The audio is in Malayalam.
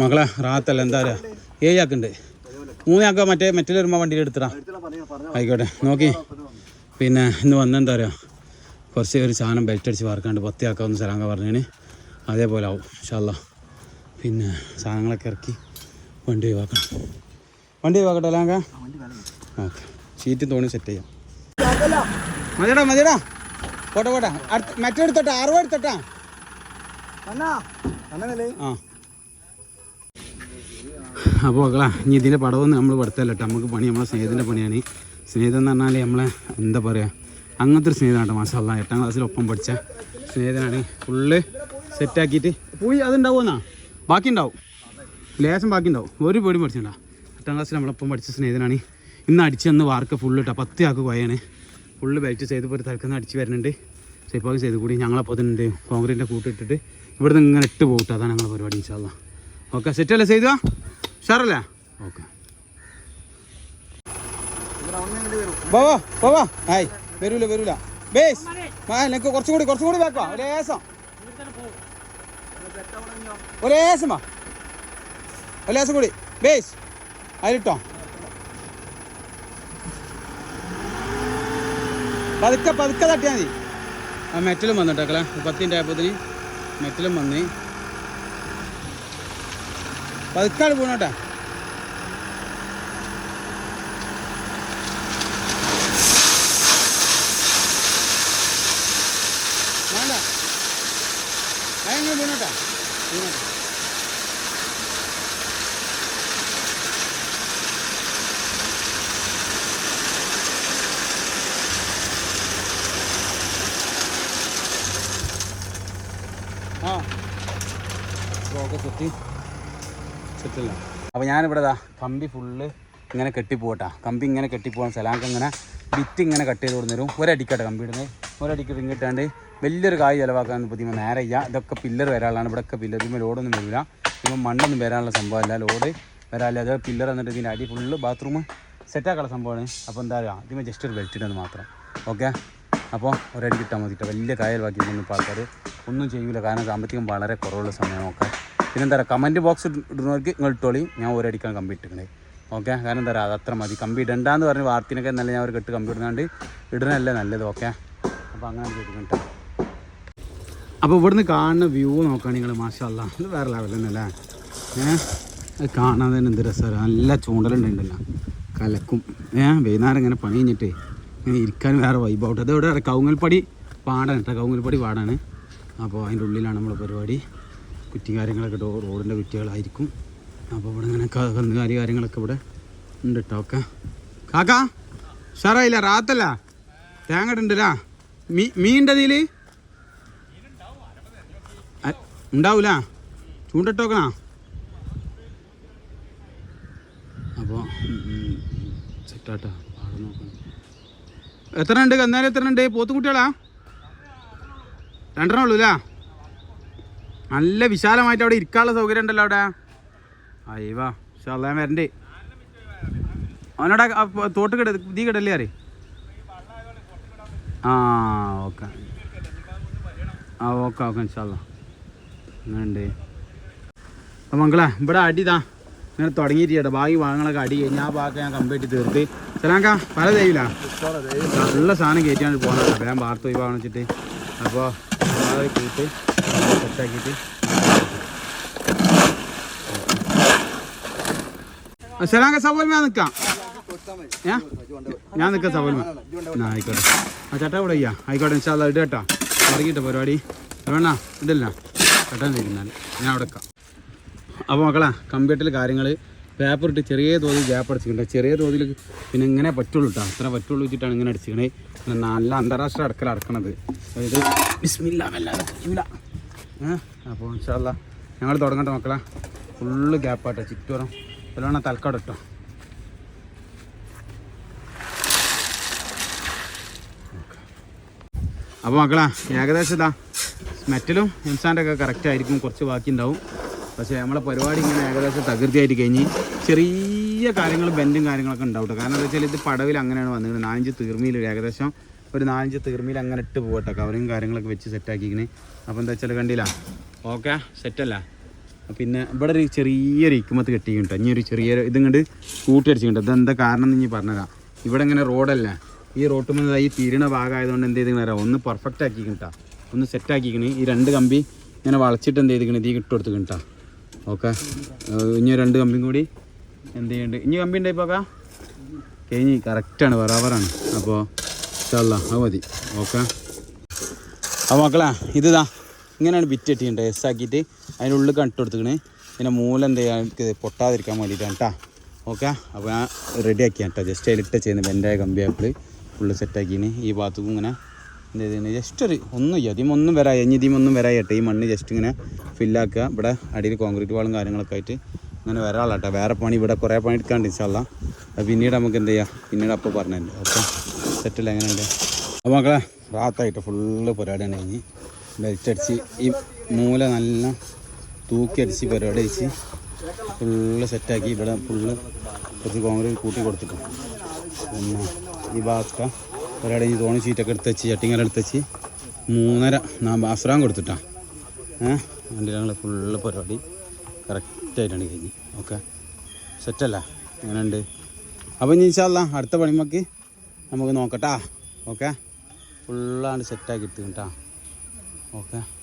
മകളെ റാത്തല്ല എന്താ പറയുക ഏഴാക്കുണ്ട്. മൂന്നാക്ക മറ്റേ മറ്റേ വരുമ്പോൾ വണ്ടിയിൽ എടുത്തിടാ. ആയിക്കോട്ടെ നോക്കി. പിന്നെ ഇന്ന് വന്നെന്താ പറയുക കുറച്ച് ഒരു സാധനം ബെൽറ്റ് അടിച്ച് വാർക്കാണ്ട് പത്തിയാക്കാമെന്ന് സലാങ്ക പറഞ്ഞതിന് അതേപോലെ ആവും ഇൻഷാല്ല പിന്നെ സാധനങ്ങളൊക്കെ ഇറക്കി വണ്ടി ഒഴിവാക്കണം. വണ്ടി ഒഴിവാക്കട്ടെ അല്ലാങ്ക? ഓക്കെ. സീറ്റ് തോണി സെറ്റ് ചെയ്യാം. മതിയടാ മതിയടാ. പോട്ടെ പോട്ടെ. അടുത്ത് മറ്റേ എടുത്തോട്ടെ അറുപത് എടുത്തോട്ടാ. ആ. അപ്പോൾ മക്കളാ ഇനി ഇതിന്റെ പടമൊന്നും നമ്മൾ പഠിത്തല്ല കേട്ടോ നമുക്ക് പണി നമ്മളെ സ്നേഹത്തിന്റെ പണിയാണ്. സ്നേഹിതം എന്ന് പറഞ്ഞാൽ നമ്മളെ എന്താ പറയുക അങ്ങനത്തെ ഒരു സ്നേഹിതമാണ് മാഷല്ല എട്ടാം ക്ലാസ്സിൽ ഒപ്പം പഠിച്ച സ്നേഹിതനാണ്. ഫുള്ള് സെറ്റാക്കിയിട്ട് പോയി അതുണ്ടാവുമെന്നാ? ബാക്കി ഉണ്ടാവും ലേശം ബാക്കി ഉണ്ടാവും ഒരു പേടി പഠിച്ചിട്ടുണ്ടാ എട്ടാം ക്ലാസ്സിൽ നമ്മളൊപ്പം പഠിച്ച സ്നേഹിതനാണ്. ഇന്ന് അടിച്ച് തന്ന് വാർക്ക് ഫുള്ള് ഇട്ടാ പത്ത് ആക്ക് പോയാണ് ഫുള്ള് ബെൽറ്റ് ചെയ്ത് ഒരു തലക്കുന്ന അടിച്ച് വരുന്നുണ്ട് ഷേപ്പാക്ക് ചെയ്ത് കൂടി. ഞങ്ങളപ്പോൾ അതുണ്ട് കോൺക്രീറ്റിന്റെ കൂട്ടിട്ടിട്ട് ഇവിടുന്ന് ഇങ്ങനെ ഇട്ട് പോകട്ടെ അതാണ് ഞങ്ങളുടെ പരിപാടി ഇൻഷാല്ല ഓക്കെ സെറ്റല്ലേ ചെയ്തുവാ ഷാറല്ലേ ഓക്കെ. പോവോ പോവോ ആയി വരൂല വരൂല. ബേസ് ആ എനിക്ക് കുറച്ചും കൂടി കുറച്ചും കൂടി വേക്കാം ഒരേസം ലേസം ഒരു ലേസം വാ. ഒരു ലേസം കൂടി. ബേസ് അതിലിട്ടോ. പതുക്കെ പതുക്കെ തട്ടിയാൽ മതി. ആ മെറ്റലും വന്നിട്ടേക്കളെ പത്തിന്റെ ആയപ്പോത്തിന് മെറ്റലും വന്ന്. പതുക്കാട് പോണോട്ടെ വേണ്ട. അതെങ്ങനെ വീണോട്ടാ വീണോട്ടെ ആ. ഓക്കെ സെറ്റ് സെറ്റല്ല അപ്പോൾ ഞാനിവിടെ ഇതാ കമ്പി ഫുള്ള് ഇങ്ങനെ കെട്ടിപ്പോട്ടാ കമ്പി ഇങ്ങനെ കെട്ടിപ്പോകാൻ സ്ഥലം ഇങ്ങനെ ബിറ്റ് ഇങ്ങനെ കട്ട് ചെയ്ത് കൊടുന്നേരും. ഒരടിക്കട്ടെ കമ്പി ഇടുന്നത് ഒരടിക്ക് റിങ് ഇട്ടാണ്ട് വലിയൊരു കായ് ചിലവാക്കാൻ പറ്റുമ്പോൾ നേരെ ഇല്ല ഇതൊക്കെ പില്ലർ വരാനുള്ളതാണ്. ഇവിടെയൊക്കെ പില്ലർ ഇതിന്മേൽ ലോഡൊന്നും വരില്ല ഇപ്പം മണ്ണൊന്നും വരാനുള്ള സംഭവമല്ല ലോഡ് വരാനില്ല. അത് പില്ലർ എന്നിട്ട് ഇതിന്റെ അടി ഫുള്ള് ബാത്റൂം സെറ്റാക്കാനുള്ള സംഭവമാണ്. അപ്പോൾ എന്താ പറയുക ഇതിന്മേൽ ജസ്റ്റ് ഒരു ബെൽറ്റ് ഇടുന്നത് മാത്രം. ഓക്കെ അപ്പോൾ ഒരടിക്കിട്ടാൽ മതി വലിയ കായൽ ബാക്കിയൊന്നും ഇപ്പോൾ ആൾക്കാർ ഒന്നും ചെയ്യില്ല കാരണം സാമ്പത്തികം വളരെ കുറവുള്ള സമയമൊക്കെ. എന്താ പറയുക കമന്റ് ബോക്സ് ഇടുന്നവർക്ക് നിങ്ങൾ ഇട്ടോളി. ഞാൻ ഒരടിക്കാൻ കമ്പി ഇട്ടിക്കണേ. ഓക്കെ കാരണം എന്താ പറയുക അതത്ര മതി. കമ്പി ഇടണ്ടെന്ന് പറഞ്ഞ് വാർത്തിനൊക്കെ നല്ല ഞാൻ ഒരു കെട്ട് കമ്പി ഇടുന്നതുകൊണ്ട് ഇടണല്ലേ നല്ലത് ഓക്കെ അപ്പോൾ അങ്ങനെ കേട്ടോ അപ്പോൾ ഇവിടുന്ന് കാണുന്ന വ്യൂ നോക്കുകയാണ് നിങ്ങൾ മാഷല്ല ഇത് വേറെ ലെവലല്ലേ ഏഹ് കാണാൻ തന്നെ എന്ത് രസമാണ് നല്ല ചൂണ്ടലുണ്ടല്ലോ കലക്കും. ഏഹ് വൈകുന്നേരം ഇങ്ങനെ പണി കഴിഞ്ഞിട്ട് ഇങ്ങനെ ഇരിക്കാൻ വേറെ വൈബൗട്ട് അത് ഇവിടെ കൗങ്ങൽപ്പടി പാടാണ് കേട്ടോ കൗങ്ങൽപ്പടി പാടാണ്. അപ്പോൾ അതിന്റെ ഉള്ളിലാണ് നമ്മളെ പരിപാടി. കുറ്റി കാര്യങ്ങളൊക്കെ റോഡിന്റെ കുറ്റികളായിരിക്കും. അപ്പോൾ ഇവിടെ ഇങ്ങനെ കന്നുകാലി കാര്യങ്ങളൊക്കെ ഇവിടെ ഉണ്ട് കേട്ടോ ഓക്കെ. കാക്കാ ഷറായില്ല റാത്തല്ല? തേങ്ങ ഉണ്ടല്ല മീ മീന്റെ അതിൽ ഉണ്ടാവൂല? ചൂണ്ടിട്ടോക്കണ അപ്പോൾ സെറ്റാട്ടാ. എത്ര ഉണ്ട്? കന്നാലി എത്ര ഉണ്ട്? പോത്തുകുട്ടികളാ രണ്ടെണ്ണം ഉള്ളൂ അല്ലേ നല്ല വിശാലമായിട്ട് അവിടെ ഇരിക്കാനുള്ള സൗകര്യം ഉണ്ടല്ലോ അവിടെ. അയ്യവാ ഷാളാൻ വരണ്ടേ. അവനോടെ തോട്ട് കിട തീ കിടല്ലേ അറി ആ ഓക്കെ. ആ ഓക്കെ ഓക്കെ ഇൻഷാല്ല അങ്ങനെയുണ്ട് അപ്പം മംഗള ഇവിടെ അടിതാ ഇങ്ങനെ തുടങ്ങിയിട്ട് ബാക്കി ഭാഗങ്ങളൊക്കെ അടി കഴിഞ്ഞ് ആ ഭാഗം ഞാൻ കംപ്ലീറ്റ് തീർത്ത്. ചിലക്കാ പല ദൈവില്ല നല്ല സാധനം കയറ്റിയാണ് പോകുന്നത് ഞാൻ വാർത്ത ഒഴിവാണ് വെച്ചിട്ട് അപ്പോൾ കൂട്ട് സെറ്റാക്കിയിട്ട്. ചെലാങ്ക സവോൽമ നിൽക്കാം ഞാൻ നിൽക്കാം സവോൽമ ആ ആയിക്കോട്ടെ. ആ ചേട്ടാ ഇവിടെ ചെയ്യാം ആയിക്കോട്ടെ ഇൻഷാല്ല ഇട്ട് കേട്ടോ. തുടങ്ങിയിട്ട് പരിപാടി. വേണ? ഇതല്ല. ചേട്ടൻ തിരുന്നാൽ ഞാൻ അവിടെ വെക്കാം അപ്പോൾ മക്കളാ കമ്പ്യൂട്ടറിൽ കാര്യങ്ങൾ പേപ്പർ ഇട്ട് ചെറിയ തോതിൽ ഗ്യാപ്പ് അടിച്ചിട്ടുണ്ട്. ചെറിയ തോതിൽ പിന്നെ ഇങ്ങനെ പറ്റുള്ളൂ കേട്ടോ അത്ര പറ്റുള്ളൂ വെച്ചിട്ടാണ് ഇങ്ങനെ അടിച്ചിരിക്കണേ. നല്ല അന്താരാഷ്ട്ര അടക്കൽ അടക്കണത്. അതായത് ബിസ്മില്ല അപ്പോൾ ഇൻഷാല്ല ഞങ്ങൾ തുടങ്ങട്ടെ മക്കളെ. ഫുള്ള് ഗ്യാപ്പാട്ടോ ചുറ്റോറം എല്ലാം തൽക്കാട് ഇട്ടോ. അപ്പോൾ മക്കളാ ഏകദേശം ഇതാ മെറ്റലും എംസാന്റെ ഒക്കെ കറക്റ്റ് ആയിരിക്കും കുറച്ച് ബാക്കി ഉണ്ടാവും. പക്ഷേ നമ്മളെ പരിപാടി ഇങ്ങനെ ഏകദേശം തകൃതിയായിട്ട് കഴിഞ്ഞ് ചെറിയ കാര്യങ്ങൾ ബെൻഡും കാര്യങ്ങളൊക്കെ ഉണ്ടാവും കാരണം എന്താ വെച്ചാൽ ഇത് പടവിൽ അങ്ങനെയാണ് വന്നിരുന്നത് നാലഞ്ച് തീർമിയിൽ ഏകദേശം ഒരു നാലഞ്ച് തീർമിയിൽ അങ്ങനെ ഇട്ട് പോകട്ടെ കവറിങ് കാര്യങ്ങളൊക്കെ വെച്ച് സെറ്റാക്കിക്കണേ അപ്പോൾ എന്താ വെച്ചാൽ കണ്ടില്ല? ഓക്കെ സെറ്റല്ല പിന്നെ ഇവിടെ ഒരു ചെറിയൊരു ഇക്കുമത്ത് കെട്ടിക്കിട്ടോ ഇനി ഒരു ചെറിയൊരു കണ്ട് കൂട്ടിയടിച്ചിട്ടുണ്ട് ഇതെന്താ കാരണം എന്ന് ഇനി പറഞ്ഞുതരാം. ഇവിടെ ഇങ്ങനെ റോഡല്ല? ഈ റോട്ട് മുതൽ ഈ തീരണ ഭാഗമായതുകൊണ്ട് എന്ത് ചെയ്തിങ്ങനെ ഒന്ന് പെർഫെക്റ്റ് ആക്കിക്കിട്ടാ ഒന്ന് സെറ്റ് ആക്കിക്കണ് ഈ രണ്ട് കമ്പി ഇങ്ങനെ വളച്ചിട്ട് എന്ത് ചെയ്തിക്കണ് ഇതീ ഇട്ട് കൊടുത്ത് കിട്ടാ ഓക്കെ. ഇനി രണ്ട് കമ്പിയും കൂടി എന്ത് ചെയ്യുന്നുണ്ട് ഇനി കമ്പി ഉണ്ടായിപ്പോക്കാ കഴിഞ്ഞ് കറക്റ്റാണ് ബറാബറാണ്. അപ്പോൾ ഇഷ്ടമല്ല അത് മതി. ഓക്കെ അപ്പോൾ മക്കളെ ഇതാ ഇങ്ങനെയാണ് ബിറ്റ് കെട്ടിയിട്ടുണ്ട് എസ് ആക്കിയിട്ട്. അതിന്റെ ഉള്ളിൽ കണ്ടിട്ട് കൊടുത്തിക്കണ് പിന്നെ മൂല എന്ത് ചെയ്യാൻ പൊട്ടാതിരിക്കാൻ വേണ്ടിയിട്ടാണ് കേട്ടോ ഓക്കെ അപ്പോൾ ഞാൻ റെഡി ആക്കിയാണ് കേട്ടോ ജസ്റ്റ് അതിലിട്ട് ചെയ്യുന്നത്. എന്റെ കമ്പി ആപ്പിൾ ഫുള്ള് സെറ്റാക്കിന് ഈ ഭാഗത്തേക്കും ഇങ്ങനെ എന്ത് ചെയ്തിന്? ജസ്റ്റ് ഒരു ഒന്നും ഇല്ല. ഇതിമ ഒന്നും വരായി ഇനി ഇതിമ ഒന്നും വരായി കേട്ടോ. ഈ മണ്ണ് ജസ്റ്റ് ഇങ്ങനെ ഫില്ലാക്കുക ഇവിടെ അടിയിൽ കോൺക്രീറ്റ് വാളും കാര്യങ്ങളൊക്കെ ആയിട്ട് ഇങ്ങനെ വരാളാട്ടോ വേറെ പണി ഇവിടെ കുറേ പണി എടുക്കാണ്ട് ഇൻഷാല്ല അത് പിന്നീട് നമുക്ക് എന്ത് ചെയ്യാം? പിന്നീട് അപ്പോൾ പറഞ്ഞു ഓക്കെ. സെറ്റിൽ എങ്ങനെയുണ്ട്? അപ്പോൾ മക്കളെ റാത്തായിട്ട് ഫുള്ള് പരിപാടിയാണ് കഴിഞ്ഞ്. ലൈറ്റടിച്ച് ഈ മൂല നല്ല തൂക്കി അടിച്ച് പരിപാടി അടിച്ച് ഫുള്ള് സെറ്റാക്കി ഇവിടെ ഫുള്ള് കുറച്ച് കോൺക്രീറ്റ് കൂട്ടി കൊടുത്തിട്ടു പിന്നെ ഈ ഭാഗത്ത പരിപാടി കഴിഞ്ഞ് തോണി ഷീറ്റൊക്കെ എടുത്ത് വെച്ച് ചട്ടിങ്ങനെ എടുത്ത് വെച്ച് മൂന്നര നാം ബാസ്രാം കൊടുത്തിട്ടാ. ഏഹ് അതിന്റെ ഞങ്ങൾ ഫുള്ള് പരിപാടി കറക്റ്റായിട്ടാണ് കഴിഞ്ഞ്. ഓക്കെ സെറ്റല്ല എങ്ങനെയുണ്ട്? അപ്പോൾ ഇനി ഇൻഷാല്ല അടുത്ത പണിമക്ക് നമുക്ക് നോക്കട്ടാ. ഓക്കെ? ഫുള്ളാണ്ട് സെറ്റാക്കി എടുത്തു കേട്ടാ. ഓക്കെ?